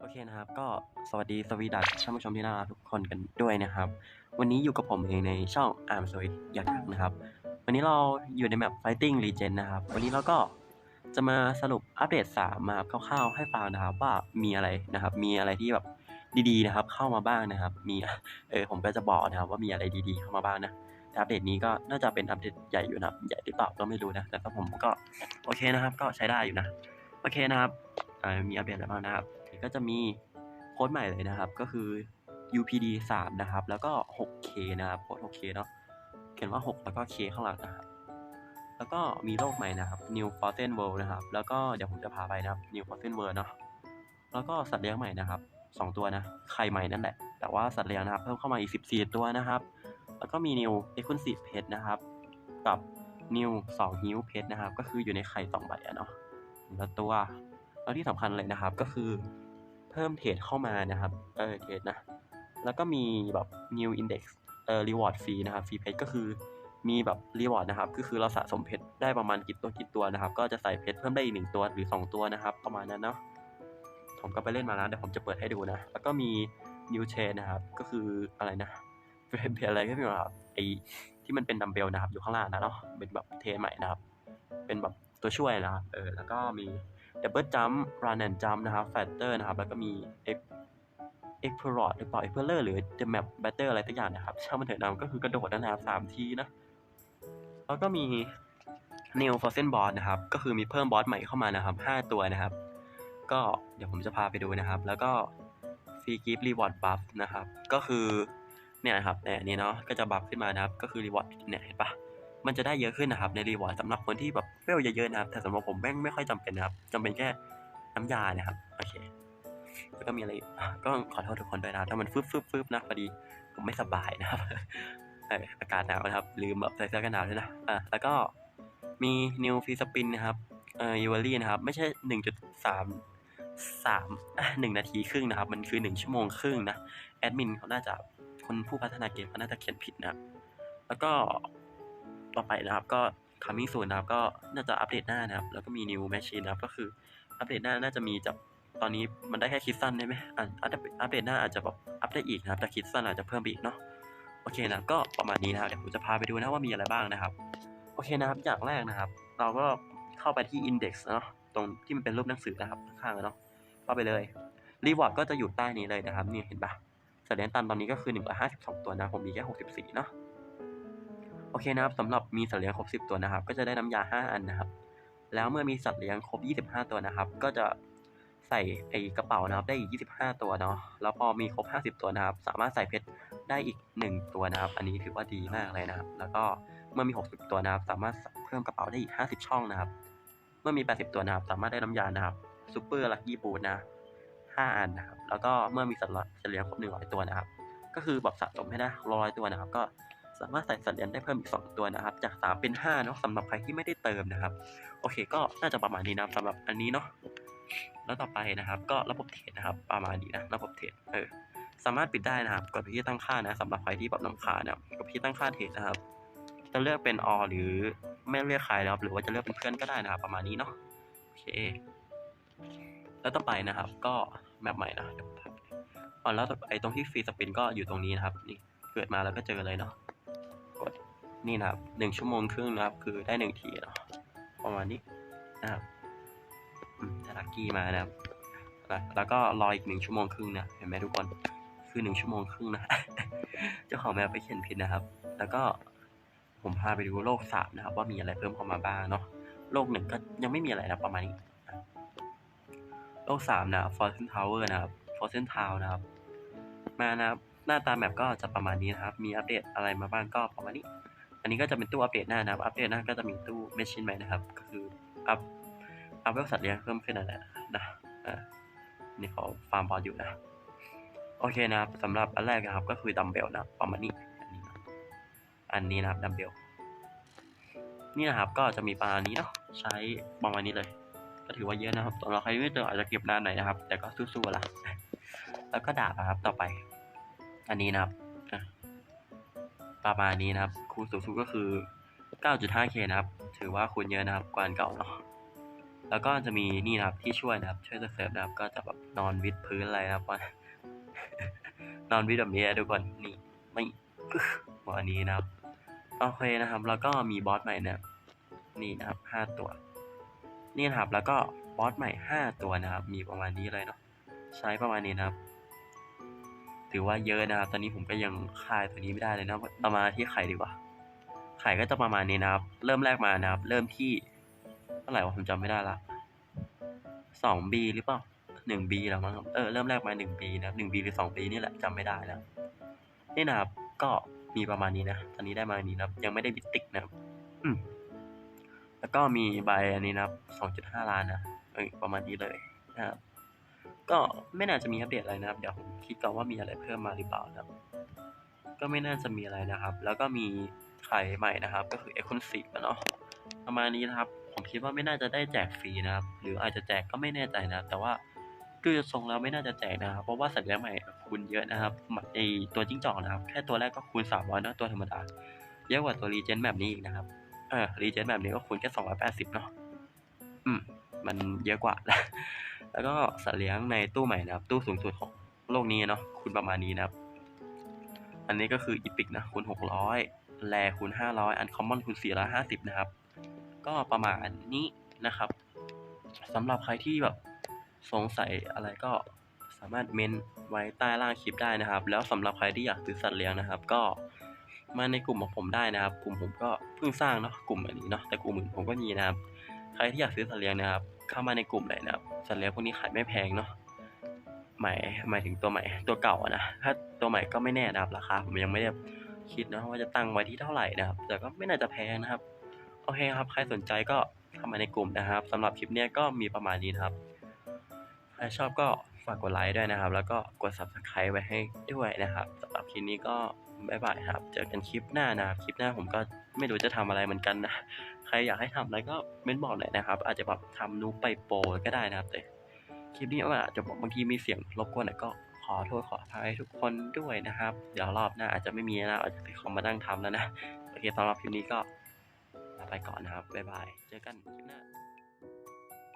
โอเคนะครับก็สวัสดีสวีดัสท่านผู้ชมที่น่ารักทุกคนกันด้วยนะครับ วันนี้อยู่กับผมเองในช่องอาร์มสวิตอยากทักนะครับ วันนี้เราอยู่ในแมป Fighting Legend นะครับ วันนี้เราก็จะมาสรุปอัปเดต3มาคร่าวๆให้ฟังนะครับว่ามีอะไรนะครับ มีอะไรที่แบบดีๆนะครับ เข้ามาบ้างนะครับ มีเออผมก็จะบอกนะครับ ว่ามีอะไรดีๆเข้ามาบ้างนะแต่อัปเดตนี้ก็น่าจะเป็นอัปเดตใหญ่อยู่นะใหญ่หรือเปล่าก็ไม่รู้นะแต่ถ้าผมก็โอเคนะครับ ก็ใช้ได้อยู่นะโอเคนะครับมีอัปเดตอะไรบ้างนะครับ ก็จะมีโค้ดใหม่เลยนะครับ ก็คือ UPD 3 นะครับ แล้วก็ 6K นะครับโค้ด 6K เนาะเขียนว่า 6 แล้วก็ K ข้างหลังนะครับ แล้วก็มีโลกใหม่นะครับ New Forgotten World นะครับ แล้วก็เดี๋ยวผมจะพาไปนะครับ New Forgotten World เนาะแล้วก็สัตว์เลี้ยงใหม่นะครับ 2 ตัวนะไข่ใหม่นั่นแหละ แต่ว่าสัตว์เลี้ยงนะครับ เพิ่มเข้ามาอีก 14 ตัวนะครับ แล้วก็มี New Exclusive Pet นะครับ กับ New 2 Hill Pet นะครับ ก็คืออยู่ในไข่2ใบอะเนาะแล้วตัวแล้วที่สำคัญเลยนะครับก็คือ พิ่มเทรดเข้ามานะครับ เออเทรดนะ แล้วก็มีแบบ new index เอ่อ reward fee นะครับ fee pet ก็คือมีแบบ reward นะครับ ก็คือเราสะสมเพชรได้ประมาณกี่ตัวกี่ตัวนะครับ ก็จะใส่เพชรเพิ่มได้อีกหนึ่งตัวหรือ 2 ตัวนะครับ ประมาณนั้นเนาะ ผมก็ไปเล่นมาแล้วเดี๋ยวผมจะเปิดให้ดูนะ แล้วก็มี new chain นะครับ ก็คืออะไรนะ เป็นอะไรก็ไม่รู้ครับ ไอที่มันเป็นดัมเบลนะครับ อยู่ข้างล่างนะเนาะ เป็นแบบเทรนใหม่นะครับ เป็นแบบตัวช่วยนะครับ เออ แล้วก็มี Double Jump Run and Jump นะครับ Factor นะครับ แล้วก็มี Ex Explore หรือเปล่า Explorer หรือ The Map Better อะไรสักอย่างนะครับช่างมันเถอะนะก็คือกระโดดนั่นนะครับสามทีนะ แล้วก็มี New Frozen Boss นะครับ ก็คือมีเพิ่มบอสใหม่เข้ามานะครับ 5 ตัวนะครับ ก็เดี๋ยวผมจะพาไปดูนะครับ แล้วก็ Free Gift Reward Buff นะครับ ก็คือเนี่ยนะครับเนี่ยนี่เนาะก็จะบัฟขึ้นมานะครับ ก็คือ Reward เนี่ยเห็นปะ มันจะได้เยอะขึ้นนะครับในรีวอร์ดสำหรับคนที่แบบเวลเยอะๆนะครับ แต่สำหรับผมแม่งไม่ค่อยจำเป็นนะครับจำเป็นแค่น้ำยานะครับโอเคแล้วก็มีอะไระก็ขอโทษทุกคนด้วยนะถ้ามันฟึบฟึบฟึบนะพอดีผมไม่สบายนะครับอออากาศหนาวนะครับ ลืมแบบใส่เสื้อกันหนาวด้วยนะอะแล้วก็มีนิวฟีสปินนะครับเอ่อยูเวอรี่นะครับ ไม่ใช่หนึ่งจุดสามสามหนึ่งนาทีครึ่งนะครับ มันคือหนึ่งชั่วโมงครึ่งนะ แอดมินเขาน่าจะคนผู้พัฒนาเกมเขาน่าจะเขียนผิดนะ แล้วก็ ต่อไปนะครับ ก็ coming soon นะครับ ก็น่าจะอัปเดตหน้านะครับ แล้วก็มี new machine นะครับ ก็คืออัปเดตหน้าน่าจะมีจากตอนนี้มันได้แค่คิดสั้นได้ไหมอะอัปเดตอัปเดตหน้าอาจจะแบบอัปได้อีกนะครับแต่คิดสั้นอาจจะเพิ่มไปอีกเนาะโอเคนะก็ประมาณนี้นะครับเดี๋ยวผมจะพาไปดูนะว่ามีอะไรบ้างนะครับ โอเคนะครับอย่างแรกนะครับ เราก็เข้าไปที่ index เนาะตรงที่มันเป็นรูปหนังสือนะครับข้างๆเนาะเข้าไปเลยรีวอร์ดก็จะอยู่ใต้นี้เลยนะครับนี่เห็นปะแสดงตันตอนนี้ก็คือ152ตัวนะผมมีแค่64เนาะ อเคนะครับสำหรับมีสัตว์เลี้ยงครบ 10 ตัวนะครับ ก็จะได้น้ำยา 5 อันนะครับ แล้วเมื่อมีสัตว์เลี้ยงครบ 25 ตัวนะครับ ก็จะใส่ไอ้กระเป๋านะครับได้อีก 25 ตัวเนาะแล้วพอมีครบ 50 ตัวนะครับ สามารถใส่เพชรได้อีก 1 ตัวนะครับ อันนี้ถือว่าดีมากเลยนะครับ แล้วก็เมื่อมี 60 ตัวนะครับ สามารถเพิ่มกระเป๋าได้อีก 50 ช่องนะครับ เมื่อมี 80 ตัวนะครับ สามารถได้น้ำยานะครับซูเปอร์ลักกี้บูทนะ5อันนะครับ แล้วก็เมื่อมีสัตว์เลี้ยงครบ 100 ตัวนะครับ ก็คือแบบสะสมให้ได้ร้อยตัวนะครับ ก็ สามารถใส่สัตว์เลี้ยงได้เพิ่มอีก 2 ตัวนะครับ จาก 3 เป็น5เนาะสำหรับใครที่ไม่ได้เติมนะครับ โอเคก็น่าจะประมาณนี้นะสำหรับอันนี้เนาะแล้วต่อไปนะครับ ก็ระบบเทรดนะครับ ประมาณนี้นะระบบเทรดเออสามารถปิดได้นะครับกดไปที่ตั้งค่านะสำหรับใครที่แบบลำคาญนะครับกดไปที่ตั้งค่าเทรดนะครับ จะเลือกเป็นอหรือไม่เลือกใครแล้วหรือว่าจะเลือกเป็นเพื่อนก็ได้นะครับ ประมาณนี้เนาะโอเค แล้วต่อไปนะครับ ก็แมปใหม่นะอ๋อแล้วไอ้ตรงที่ฟรีสปินก็อยู่ตรงนี้นะครับนี่เกิดมาแล้วก็เจอเลยเนาะ กดนี่นะครับหนึ่งชั่วโมงครึ่งนะครับ คือได้หนึ่งทีเนาะประมาณนี้นะครับอืมถ้าลักกี้มานะครับ แล้วก็รออีกหนึ่งชั่วโมงครึ่งนะเห็นไหมทุกคน คือหนึ่งชั่วโมงครึ่งนะ เจ้าของแมวไปเขียนผิดนะครับ แล้วก็ผมพาไปดูโลกสามนะครับ ว่ามีอะไรเพิ่มเข้ามาบ้างเนาะ โลกหนึ่งก็ยังไม่มีอะไรนะประมาณนี้ โลกสามนะ Fortune Tower นะครับ Fortune Town นะครับ มานะครับ หน้าตาแมปก็จะประมาณนี้นะครับ มีอัปเดตอะไรมาบ้างก็ประมาณนี้ อันนี้ก็จะเป็นตู้อัปเดตหน้านะครับ อัปเดตหน้าก็จะมีตู้เมชชีนใหม่นะครับ ก็คืออัพ อัพเวลสัตว์เลี้ยงเพิ่มขึ้นนั่นแหละนะอ่านี่เขาฟาร์มบอลอยู่นะ โอเคนะครับสำหรับอันแรกนะครับ ก็คือดัมเบลนะประมาณนี้อันนี้นะอันนี้นะครับดัมเบล นี่นะครับก็จะมีประมาณนี้เนาะ ใช้ประมาณนี้เลย ก็ถือว่าเยอะนะครับสำหรับใครไม่เจออาจจะเก็บนานหน่อยนะครับ แต่ก็สู้ๆละแล้วก็ดาบนะครับต่อไป อันนี้นะครับประมาณนี้นะครับ คูณสูงสุดก็คือ 9.5k นะครับ ถือว่าคูณเยอะนะครับ กว่าอันเก่าเนาะแล้วก็จะมีนี่นะครับที่ช่วยนะครับ ช่วยเสิร์ฟนะครับ ก็จะแบบนอนวิดพื้นอะไรนะครับว่านอนวิดแบบนี้นะทุกคนนี่ไม่วันนี้นะครับโอเคนะครับ แล้วก็มีบอสใหม่นะครับนี่นะครับห้าตัว นี่นะครับ แล้วก็บอสใหม่ห้าตัวนะครับ มีประมาณนี้เลยเนาะใช้ประมาณนี้นะครับ ถือว่าเยอะนะครับ ตอนนี้ผมก็ยังคายตัวนี้ไม่ได้เลยนะเรามาที่ไข่ดีกว่า ไข่ก็จะประมาณนี้นะครับ เริ่มแรกมานะครับ เริ่มที่เท่าไหร่วะผมจำไม่ได้ละสองบีหรือเปล่าหนึ่งบีแล้วมั้งเออเริ่มแรกมาหนึ่งบีนะครับหนึ่งบีหรือสองบีนี่แหละจำไม่ได้แล้วนี่นะครับ ก็มีประมาณนี้นะ ตอนนี้ได้มาอันนี้นะครับ ยังไม่ได้บิตติกนะครับแล้วก็มีใบอันนี้นะครับสองจุดห้าล้านนะประมาณนี้เลยนะครับ ก็ไม่น่าจะมีอัปเดตอะไรนะครับ เดี๋ยวผมคิดก่อนว่ามีอะไรเพิ่มมาหรือเปล่านะครับ ก็ไม่น่าจะมีอะไรนะครับ แล้วก็มีไข่ใหม่นะครับ ก็คือ e x c l u s i v e เนาะประมาณนี้นะครับ ผมคิดว่าไม่น่าจะได้แจกฟรีนะครับ หรืออาจจะแจกก็ไม่แน่ใจนะแต่ว่าดูจากทรงแล้วไม่น่าจะแจกนะครับ เพราะว่าสัตว์เลี้ยงใหม่คูณเยอะนะครับไอตัวจิ้งจอกนะครับ แค่ตัวแรกก็คูณ300เนอะตัวธรรมดาเยอะกว่าตัวรีเจนแบบนี้อีกนะครับเออรีเจนแบบนี้ก็คูณแค่280เนาะอืมมันเยอะกว่า แล้วก็สัตว์เลี้ยงในตู้ใหม่นะครับ ตู้สูงสุดของโลกนี้เนาะคูณประมาณนี้นะครับ อันนี้ก็คืออีพิกนะคูณ600 แลคูณ500 อันคอมมอนคูณ450 นะครับ ก็ประมาณนี้นะครับสำหรับใครที่แบบสงสัยอะไรก็สามารถเมนไว้ใต้ล่างคลิปได้นะครับ แล้วสำหรับใครที่อยากซื้อสัตว์เลี้ยงนะครับ ก็มาในกลุ่มของผมได้นะครับ กลุ่มผมก็เพิ่งสร้างเนาะกลุ่มอันนี้เนาะแต่กลุ่มอื่นผมก็มีนะครับ ใครที่อยากซื้อสัตว์เลี้ยงนะครับ เข้ามาในกลุ่มเลยนะครับสัตว์เลี้ยงพวกนี้ขายไม่แพงเนาะหมายหมายถึงตัวใหม่ตัวเก่าอะนะถ้าตัวใหม่ก็ไม่แน่นะครับราคาผมยังไม่ได้คิดนะว่าจะตั้งไว้ที่เท่าไหร่นะครับ แต่ก็ไม่น่าจะแพงนะครับโอเคครับ ใครสนใจก็เข้ามาในกลุ่มนะครับสำหรับคลิปนี้ก็มีประมาณนี้นะครับใครชอบก็ฝากกดไลค์ด้วยนะครับ แล้วก็กด subscribe ไว้ให้ด้วยนะครับสำหรับคลิปนี้ก็บ๊ายบายครับ เจอกันคลิปหน้านะครับ คลิปหน้าผมก็ ไม่รู้จะทำอะไรเหมือนกันนะ ใครอยากให้ทำอะไรก็เม้นบอกหน่อยนะครับ อาจจะแบบทำนูไปโปรก็ได้นะครับแต่คลิปนี้อาจจะบอกบางทีมีเสียงรบกวนก็ขอโทษขออภัยทุกคนด้วยนะครับ เดี๋ยวรอบหน้าอาจจะไม่มีนะอาจจะไปคอมมานั่งทำแล้วนะ โอเคสำหรับคลิปนี้ก็ลาไปก่อนนะครับ บ๊ายบาย เจอกันคลิปหน้า